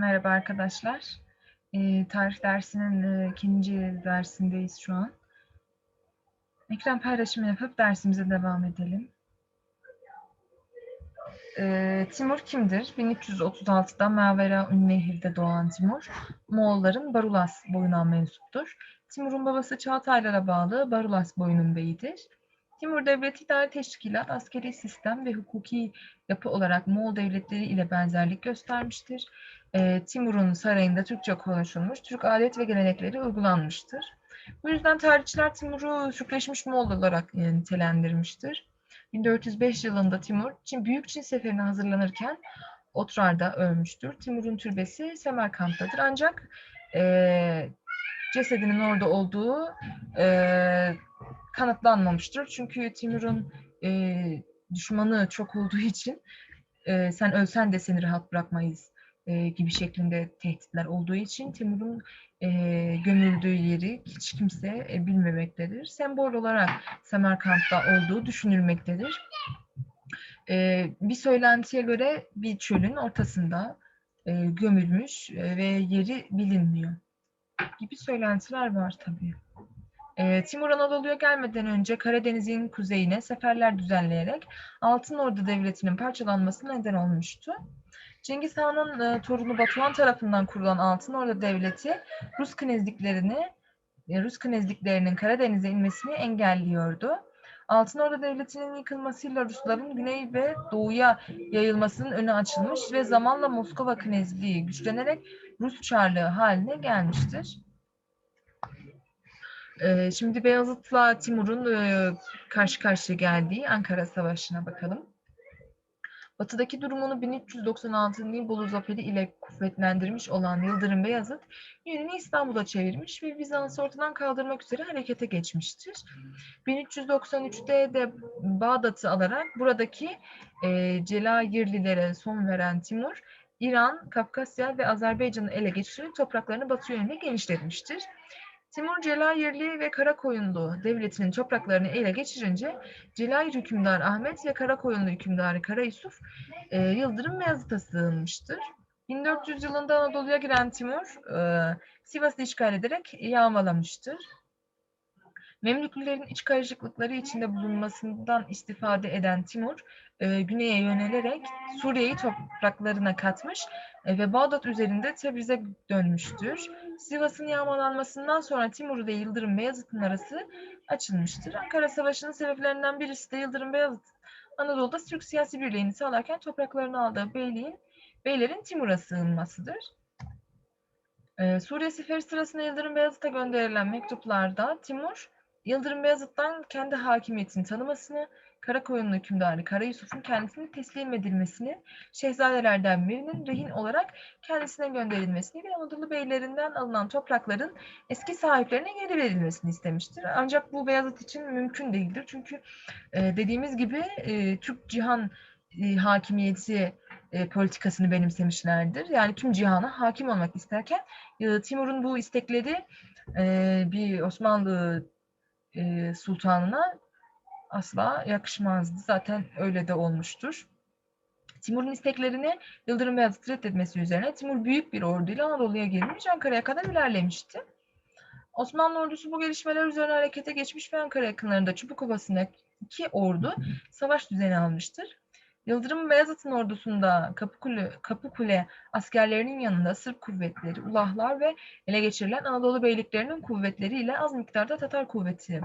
Merhaba arkadaşlar. Ee, tarih dersinin e, ikinci dersindeyiz şu an. Ekran paylaşımı yapıp dersimize devam edelim. Ee, Timur kimdir? 1336'da Mavera Ünnehir'de doğan Timur, Moğolların Barulas boyuna mensuptur. Timur'un babası Çağataylara bağlı Barulas boyunun beyidir. Timur Devleti idare teşkilat, askeri sistem ve hukuki yapı olarak Moğol devletleri ile benzerlik göstermiştir. Ee, Timur'un sarayında Türkçe konuşulmuş, Türk adet ve gelenekleri uygulanmıştır. Bu yüzden tarihçiler Timur'u Türkleşmiş Moğol olarak e, nitelendirmiştir. 1405 yılında Timur, Çin Büyük Çin Seferi'ne hazırlanırken Otrar'da ölmüştür. Timur'un türbesi Semerkant'tadır. Ancak e, cesedinin orada olduğu e, kanıtlanmamıştır. Çünkü Timur'un e, düşmanı çok olduğu için e, sen ölsen de seni rahat bırakmayız e, gibi şeklinde tehditler olduğu için Timur'un e, gömüldüğü yeri hiç kimse e, bilmemektedir. Sembol olarak Semerkant'ta olduğu düşünülmektedir. E, bir söylentiye göre bir çölün ortasında e, gömülmüş e, ve yeri bilinmiyor gibi söylentiler var tabii. E, Timur Anadolu'ya gelmeden önce Karadeniz'in kuzeyine seferler düzenleyerek Altın Ordu Devleti'nin parçalanmasına neden olmuştu. Cengiz Han'ın e, torunu Batuhan tarafından kurulan Altın Ordu Devleti Rus knezliklerini e, Rus knezliklerinin Karadeniz'e inmesini engelliyordu. Altın Ordu Devleti'nin yıkılmasıyla Rusların güney ve doğuya yayılmasının önü açılmış ve zamanla Moskova knezliği güçlenerek Rus Çarlığı haline gelmiştir. Ee, şimdi Beyazıt'la Timur'un e, karşı karşıya geldiği Ankara Savaşı'na bakalım. Batıdaki durumunu 1396 Nibolu Zaferi ile kuvvetlendirmiş olan Yıldırım Beyazıt, yönünü İstanbul'a çevirmiş ve Bizans'ı ortadan kaldırmak üzere harekete geçmiştir. 1393'te de Bağdat'ı alarak buradaki e, Celayirlilere son veren Timur, İran, Kafkasya ve Azerbaycan'ı ele geçirip topraklarını batı yönüne genişletmiştir. Timur Celayirli ve Karakoyunlu devletinin topraklarını ele geçirince Celayir hükümdarı Ahmet ve Karakoyunlu hükümdarı Kara Yusuf e, Yıldırım Beyazıt'a sığınmıştır. 1400 yılında Anadolu'ya giren Timur e, Sivas'ı işgal ederek yağmalamıştır. Memlüklilerin iç karışıklıkları içinde bulunmasından istifade eden Timur, e, güneye yönelerek Suriye'yi topraklarına katmış e, ve Bağdat üzerinde Tebriz'e dönmüştür. Sivas'ın yağmalanmasından sonra Timur ile Yıldırım Beyazıt'ın arası açılmıştır. Ankara Savaşı'nın sebeplerinden birisi de Yıldırım Beyazıt Anadolu'da Türk siyasi birliğini sağlarken topraklarını aldığı beyliğin, beylerin Timur'a sığınmasıdır. Ee, Suriye seferi sırasında Yıldırım Beyazıt'a gönderilen mektuplarda Timur, Yıldırım Beyazıt'tan kendi hakimiyetini tanımasını, Karakoyunlu hükümdarı Kara Yusuf'un kendisine teslim edilmesini, şehzadelerden birinin rehin olarak kendisine gönderilmesini ve Anadolu beylerinden alınan toprakların eski sahiplerine geri verilmesini istemiştir. Ancak bu Beyazıt için mümkün değildir. Çünkü e, dediğimiz gibi e, Türk cihan e, hakimiyeti e, politikasını benimsemişlerdir. Yani tüm cihana hakim olmak isterken e, Timur'un bu istekleri e, bir Osmanlı e, sultanına asla yakışmazdı. Zaten öyle de olmuştur. Timur'un isteklerini Yıldırım Beyazıt reddetmesi üzerine Timur büyük bir orduyla Anadolu'ya girmiş, Ankara'ya kadar ilerlemişti. Osmanlı ordusu bu gelişmeler üzerine harekete geçmiş ve Ankara yakınlarında Çubuk iki ordu savaş düzeni almıştır. Yıldırım Beyazıt'ın ordusunda Kapıkule, Kapıkule askerlerinin yanında Sırp kuvvetleri, Ulahlar ve ele geçirilen Anadolu beyliklerinin kuvvetleriyle az miktarda Tatar kuvveti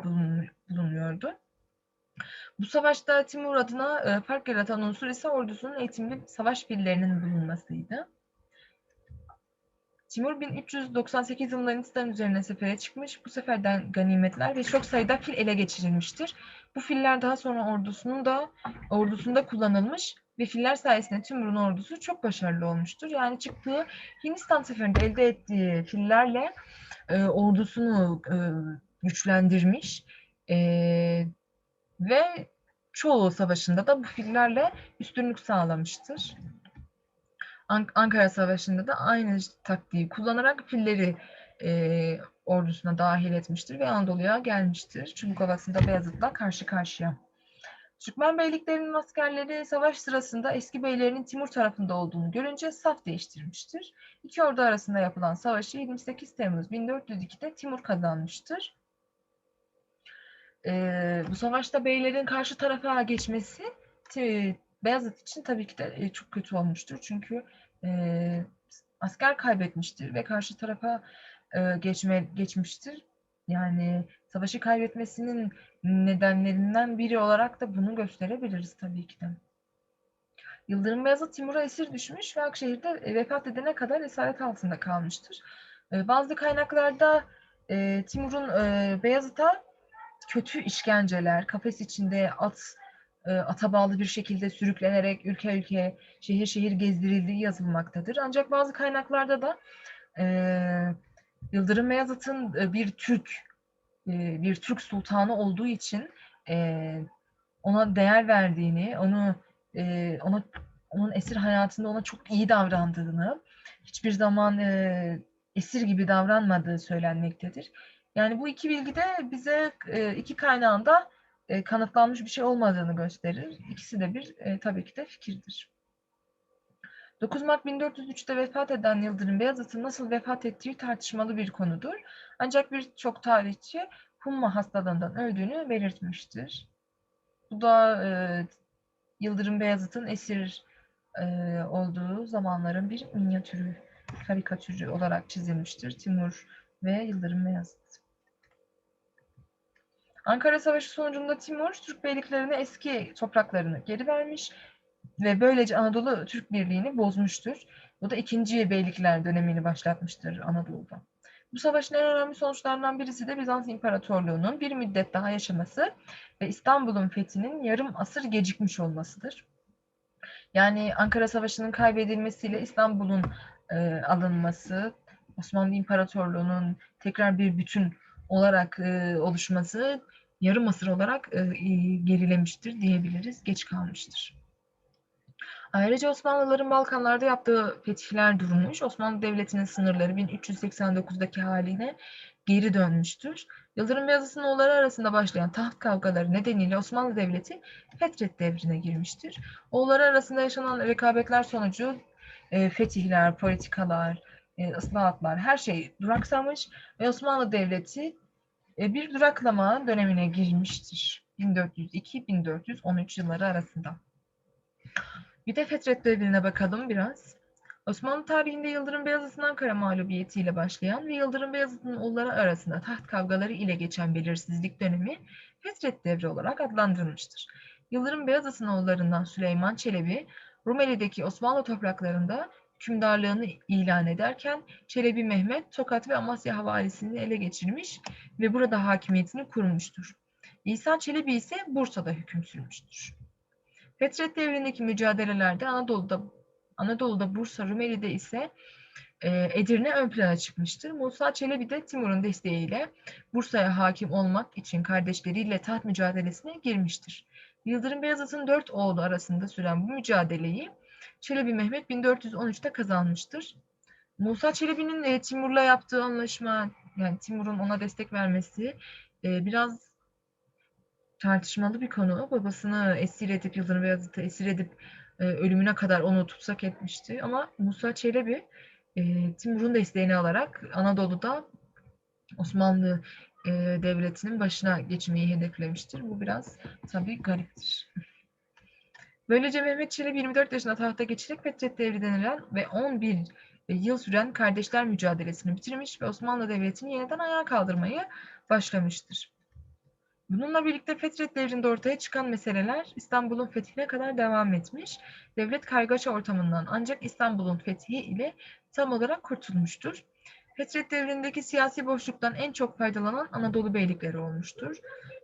bulunuyordu. Bu savaşta Timur adına e, fark yaratan unsur ise ordusunun eğitimli savaş fillerinin bulunmasıydı. Timur 1398 yılında Hindistan üzerine sefere çıkmış. Bu seferden ganimetler ve çok sayıda fil ele geçirilmiştir. Bu filler daha sonra ordusunun da ordusunda kullanılmış ve filler sayesinde Timur'un ordusu çok başarılı olmuştur. Yani çıktığı Hindistan seferinde elde ettiği fillerle e, ordusunu e, güçlendirmiş e, ve çoğu savaşında da bu fillerle üstünlük sağlamıştır. Ankara Savaşı'nda da aynı taktiği kullanarak filleri e, ordusuna dahil etmiştir ve Anadolu'ya gelmiştir. Çubuk Ovası'nda Beyazıt'la karşı karşıya. Türkmen beyliklerinin askerleri savaş sırasında eski beylerinin Timur tarafında olduğunu görünce saf değiştirmiştir. İki ordu arasında yapılan savaşı 28 Temmuz 1402'de Timur kazanmıştır. Ee, bu savaşta beylerin karşı tarafa geçmesi Beyazıt için tabii ki de e, çok kötü olmuştur. Çünkü e, asker kaybetmiştir ve karşı tarafa e, geçme geçmiştir. Yani savaşı kaybetmesinin nedenlerinden biri olarak da bunu gösterebiliriz tabii ki de. Yıldırım Beyazıt Timur'a esir düşmüş ve Akşehir'de e, vefat edene kadar esaret altında kalmıştır. E, Bazı kaynaklarda e, Timur'un e, Beyazıt'a kötü işkenceler, kafes içinde at ata bağlı bir şekilde sürüklenerek ülke ülke, şehir şehir gezdirildiği yazılmaktadır. Ancak bazı kaynaklarda da e, Yıldırım Beyazıt'ın e, bir Türk e, bir Türk sultanı olduğu için e, ona değer verdiğini, onu e, ona onun esir hayatında ona çok iyi davrandığını, hiçbir zaman e, esir gibi davranmadığı söylenmektedir. Yani bu iki bilgi de bize e, iki kaynağında e, kanıtlanmış bir şey olmadığını gösterir. İkisi de bir e, tabii ki de fikirdir. 9 Mart 1403'te vefat eden Yıldırım Beyazıt'ın nasıl vefat ettiği tartışmalı bir konudur. Ancak birçok tarihçi humma hastalığından öldüğünü belirtmiştir. Bu da e, Yıldırım Beyazıt'ın esir e, olduğu zamanların bir minyatürü, karikatürü olarak çizilmiştir. Timur ve Yıldırım Beyazıt. Ankara Savaşı sonucunda Timur, Türk beyliklerine eski topraklarını geri vermiş ve böylece Anadolu Türk Birliği'ni bozmuştur. Bu da ikinci beylikler dönemini başlatmıştır Anadolu'da. Bu savaşın en önemli sonuçlarından birisi de Bizans İmparatorluğu'nun bir müddet daha yaşaması ve İstanbul'un fethinin yarım asır gecikmiş olmasıdır. Yani Ankara Savaşı'nın kaybedilmesiyle İstanbul'un e, alınması, Osmanlı İmparatorluğu'nun tekrar bir bütün olarak e, oluşması yarım asır olarak e, gerilemiştir diyebiliriz, geç kalmıştır. Ayrıca Osmanlıların Balkanlarda yaptığı fetihler durmuş, Osmanlı Devleti'nin sınırları 1389'daki haline geri dönmüştür. Yıldırım Beyazıt'ın oğulları arasında başlayan taht kavgaları nedeniyle Osmanlı Devleti Fetret devrine girmiştir. Oğulları arasında yaşanan rekabetler sonucu e, fetihler, politikalar, e, ıslahatlar her şey duraksamış ve Osmanlı Devleti e, bir duraklama dönemine girmiştir. 1402-1413 yılları arasında. Bir de Fetret devrine bakalım biraz. Osmanlı tarihinde Yıldırım Beyazıt'ın Ankara mağlubiyetiyle başlayan ve Yıldırım Beyazıt'ın oğulları arasında taht kavgaları ile geçen belirsizlik dönemi Fetret devri olarak adlandırılmıştır. Yıldırım Beyazıt'ın oğullarından Süleyman Çelebi, Rumeli'deki Osmanlı topraklarında hükümdarlığını ilan ederken Çelebi Mehmet Tokat ve Amasya havalisini ele geçirmiş ve burada hakimiyetini kurmuştur. İhsan Çelebi ise Bursa'da hüküm sürmüştür. Fetret devrindeki mücadelelerde Anadolu'da Anadolu'da Bursa, Rumeli'de ise e, Edirne ön plana çıkmıştır. Musa Çelebi de Timur'un desteğiyle Bursa'ya hakim olmak için kardeşleriyle taht mücadelesine girmiştir. Yıldırım Beyazıt'ın dört oğlu arasında süren bu mücadeleyi Çelebi Mehmet 1413'te kazanmıştır. Musa Çelebi'nin e, Timur'la yaptığı anlaşma, yani Timur'un ona destek vermesi e, biraz tartışmalı bir konu. Babasını esir edip, Yıldırım Beyazıt'ı esir edip e, ölümüne kadar onu tutsak etmişti. Ama Musa Çelebi e, Timur'un desteğini alarak Anadolu'da Osmanlı e, Devleti'nin başına geçmeyi hedeflemiştir. Bu biraz tabii gariptir. Böylece Mehmet Çelebi 24 yaşında tahta geçerek Fetret Devri denilen ve 11 yıl süren kardeşler mücadelesini bitirmiş ve Osmanlı Devleti'ni yeniden ayağa kaldırmayı başlamıştır. Bununla birlikte Fetret devrinde ortaya çıkan meseleler İstanbul'un fethine kadar devam etmiş. Devlet kargaşa ortamından ancak İstanbul'un fethi ile tam olarak kurtulmuştur. Fetret devrindeki siyasi boşluktan en çok faydalanan Anadolu beylikleri olmuştur.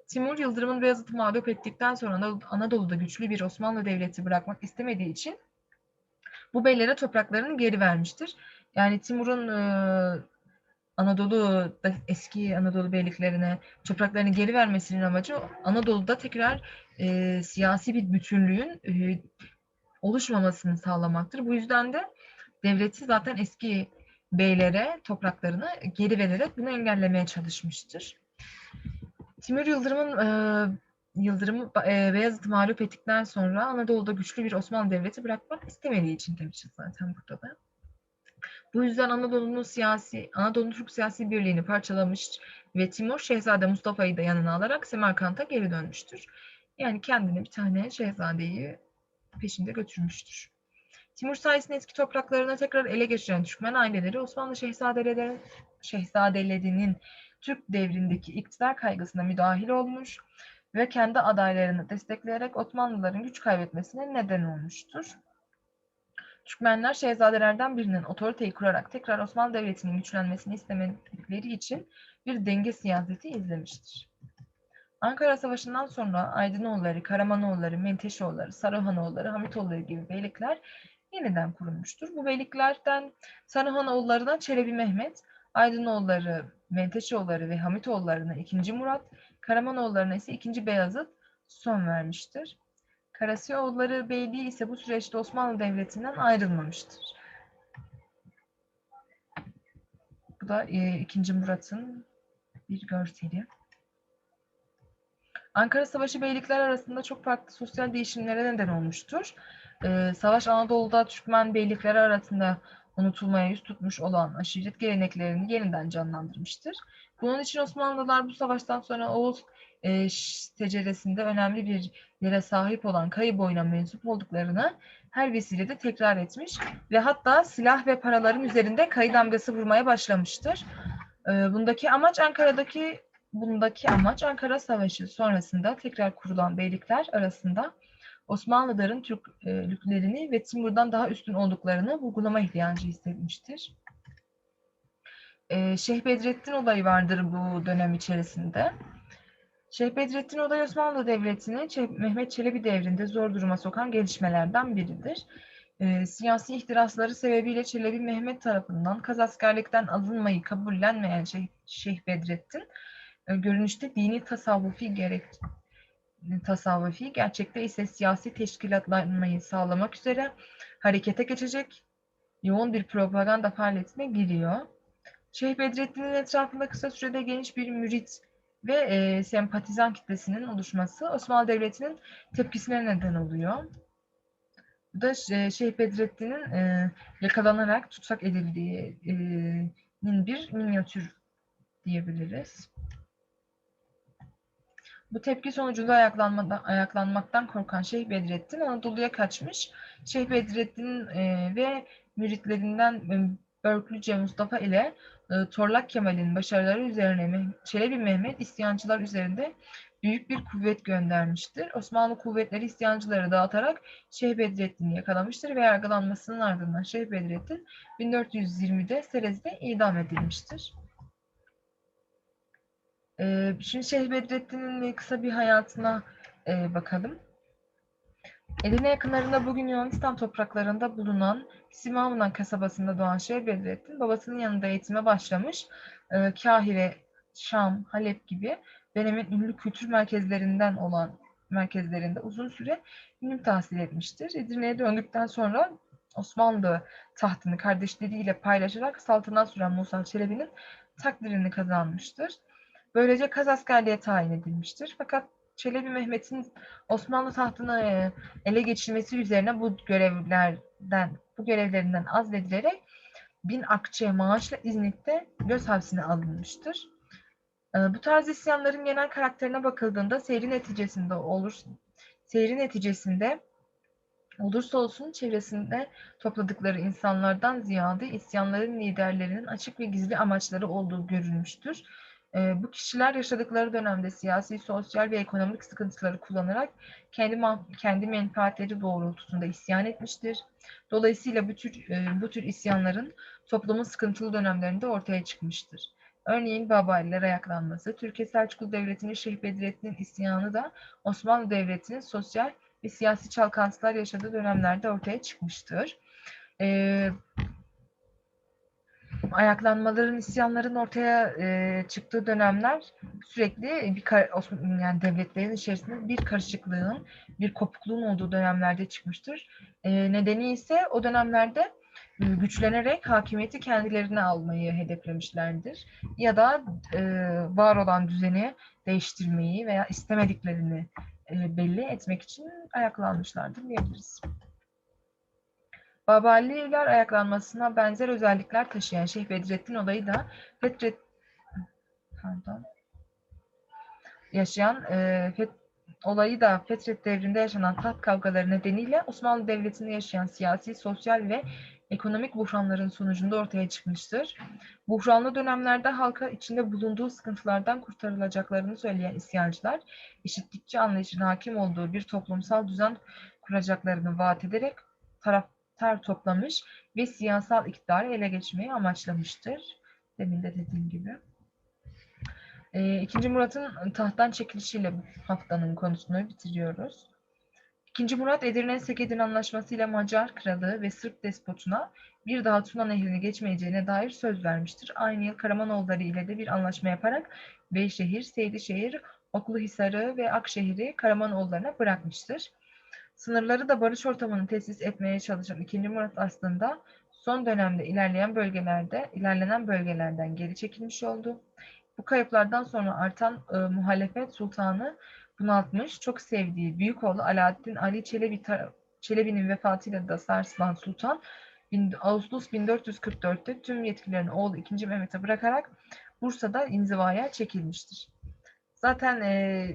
Timur, Yıldırım'ın Beyazıt'ı mağlup ettikten sonra Anadolu'da güçlü bir Osmanlı devleti bırakmak istemediği için bu beylere topraklarını geri vermiştir. Yani Timur'un e, Anadolu'da eski Anadolu beyliklerine topraklarını geri vermesinin amacı Anadolu'da tekrar e, siyasi bir bütünlüğün e, oluşmamasını sağlamaktır. Bu yüzden de devleti zaten eski beylere topraklarını geri vererek bunu engellemeye çalışmıştır. Timur Yıldırım'ın e, Yıldırım'ı e, Beyazıt'ı mağlup ettikten sonra Anadolu'da güçlü bir Osmanlı Devleti bırakmak istemediği için demişiz zaten burada da. Bu yüzden Anadolu'nun siyasi, Anadolu'nun Türk siyasi birliğini parçalamış ve Timur Şehzade Mustafa'yı da yanına alarak Semerkant'a geri dönmüştür. Yani kendine bir tane şehzadeyi peşinde götürmüştür. Timur sayesinde eski topraklarına tekrar ele geçiren Türkmen aileleri Osmanlı şehzadeleri, şehzadelerinin Türk devrindeki iktidar kaygısına müdahil olmuş ve kendi adaylarını destekleyerek Osmanlıların güç kaybetmesine neden olmuştur. Türkmenler şehzadelerden birinin otoriteyi kurarak tekrar Osmanlı Devleti'nin güçlenmesini istemedikleri için bir denge siyaseti izlemiştir. Ankara Savaşı'ndan sonra Aydınoğulları, Karamanoğulları, Menteşoğulları, Saruhanoğulları, Hamitoğulları gibi beylikler yeniden kurulmuştur. Bu beyliklerden Saruhanoğullarından Çelebi Mehmet, Aydınoğulları, Menteşoğulları ve Hamitoğullarına 2. Murat, Karamanoğullarına ise 2. Beyazıt son vermiştir. Karasiyoğulları Beyliği ise bu süreçte Osmanlı Devleti'nden ayrılmamıştır. Bu da e, 2. Murat'ın bir görseli. Ankara Savaşı beylikler arasında çok farklı sosyal değişimlere neden olmuştur. Ee, savaş Anadolu'da Türkmen beylikleri arasında unutulmaya yüz tutmuş olan aşiret geleneklerini yeniden canlandırmıştır. Bunun için Osmanlılar bu savaştan sonra Oğuz e, seceresinde önemli bir yere sahip olan Kayı boyuna mensup olduklarını her vesilede tekrar etmiş ve hatta silah ve paraların üzerinde kayı damgası vurmaya başlamıştır. E, bundaki amaç Ankara'daki bundaki amaç Ankara Savaşı sonrasında tekrar kurulan beylikler arasında Osmanlıların Türklerini ve Timur'dan daha üstün olduklarını vurgulama ihtiyacı hissetmiştir. Ee, Şeyh Bedrettin olayı vardır bu dönem içerisinde. Şeyh Bedrettin olayı Osmanlı Devleti'ni Mehmet Çelebi devrinde zor duruma sokan gelişmelerden biridir. E, siyasi ihtirasları sebebiyle Çelebi Mehmet tarafından Kaz askerlikten alınmayı kabullenmeyen Şeyh Bedrettin, e, görünüşte dini tasavvufi gerek tasavvufi, gerçekte ise siyasi teşkilatlanmayı sağlamak üzere harekete geçecek yoğun bir propaganda faaliyetine giriyor. Şeyh Bedrettin'in etrafında kısa sürede geniş bir mürit ve e, sempatizan kitlesinin oluşması Osmanlı Devleti'nin tepkisine neden oluyor. Bu da e, Şeyh Bedrettin'in e, yakalanarak tutsak edildiğinin e, bir minyatür diyebiliriz. Bu tepki sonucunda ayaklanmaktan korkan Şeyh Bedrettin Anadolu'ya kaçmış. Şeyh Bedrettin e, ve müritlerinden e, Börklüce Mustafa ile e, Torlak Kemal'in başarıları üzerine Çelebi Mehmet isyancılar üzerinde büyük bir kuvvet göndermiştir. Osmanlı kuvvetleri isyancıları dağıtarak Şeyh Bedrettin'i yakalamıştır ve yargılanmasının ardından Şeyh Bedrettin 1420'de Serez'de idam edilmiştir. Ee, şimdi Şeyh Bedrettin'in kısa bir hayatına e, bakalım. Edirne yakınlarında bugün Yunanistan topraklarında bulunan Simavnan kasabasında doğan Şeyh Bedrettin babasının yanında eğitime başlamış. E, Kahire, Şam, Halep gibi dönemin ünlü kültür merkezlerinden olan merkezlerinde uzun süre ilim tahsil etmiştir. Edirne'ye döndükten sonra Osmanlı tahtını kardeşleriyle paylaşarak saltanat süren Musa Çelebi'nin takdirini kazanmıştır. Böylece Kaz askerliğe tayin edilmiştir. Fakat Çelebi Mehmet'in Osmanlı tahtını e, ele geçirmesi üzerine bu görevlerden, bu görevlerinden azledilerek bin akçe maaşla İznik'te göz hapsine alınmıştır. E, bu tarz isyanların genel karakterine bakıldığında seyri neticesinde olur, seyri neticesinde olursa olsun çevresinde topladıkları insanlardan ziyade isyanların liderlerinin açık ve gizli amaçları olduğu görülmüştür. E, bu kişiler yaşadıkları dönemde siyasi, sosyal ve ekonomik sıkıntıları kullanarak kendi kendi menfaatleri doğrultusunda isyan etmiştir. Dolayısıyla bu tür e, bu tür isyanların toplumun sıkıntılı dönemlerinde ortaya çıkmıştır. Örneğin Babaliler ayaklanması, Türkiye Selçuklu Devleti'nin Şeyh Bedrettin'in isyanı da Osmanlı Devleti'nin sosyal ve siyasi çalkantılar yaşadığı dönemlerde ortaya çıkmıştır. Ee, ayaklanmaların, isyanların ortaya e, çıktığı dönemler sürekli bir yani devletlerin içerisinde bir karışıklığın, bir kopukluğun olduğu dönemlerde çıkmıştır. E, nedeni ise o dönemlerde e, güçlenerek hakimiyeti kendilerine almayı hedeflemişlerdir. Ya da e, var olan düzeni değiştirmeyi veya istemediklerini e, belli etmek için ayaklanmışlardır diyebiliriz. Babaliler ayaklanmasına benzer özellikler taşıyan Şeyh Bedrettin olayı da Fetret pardon yaşayan e, Fet, olayı da Fetret devrinde yaşanan taht kavgaları nedeniyle Osmanlı Devleti'nde yaşayan siyasi, sosyal ve ekonomik buhranların sonucunda ortaya çıkmıştır. Buhranlı dönemlerde halka içinde bulunduğu sıkıntılardan kurtarılacaklarını söyleyen isyancılar, eşitlikçi anlayışın hakim olduğu bir toplumsal düzen kuracaklarını vaat ederek taraftar toplamış ve siyasal iktidarı ele geçirmeyi amaçlamıştır. Demin de dediğim gibi. E, İkinci Murat'ın tahttan çekilişiyle bu haftanın konusunu bitiriyoruz. İkinci Murat Edirne Sekedin Anlaşması Macar Kralı ve Sırp despotuna bir daha Tuna Nehri'ni geçmeyeceğine dair söz vermiştir. Aynı yıl Karamanoğulları ile de bir anlaşma yaparak Beyşehir, Seydişehir, Okluhisar'ı ve Akşehir'i Karamanoğullarına bırakmıştır. Sınırları da barış ortamını tesis etmeye çalışan 2. Murat aslında son dönemde ilerleyen bölgelerde, ilerlenen bölgelerden geri çekilmiş oldu. Bu kayıplardan sonra artan e, muhalefet sultanı bunaltmış, çok sevdiği büyük oğlu Alaaddin Ali Çelebi Çelebi'nin vefatıyla da sarsılan sultan Ağustos 1444'te tüm yetkilerini oğlu 2. Mehmet'e bırakarak Bursa'da inzivaya çekilmiştir. Zaten e,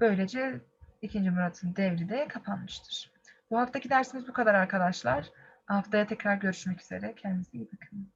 böylece 2. Murat'ın devri de kapanmıştır. Bu haftaki dersimiz bu kadar arkadaşlar. Haftaya tekrar görüşmek üzere. Kendinize iyi bakın.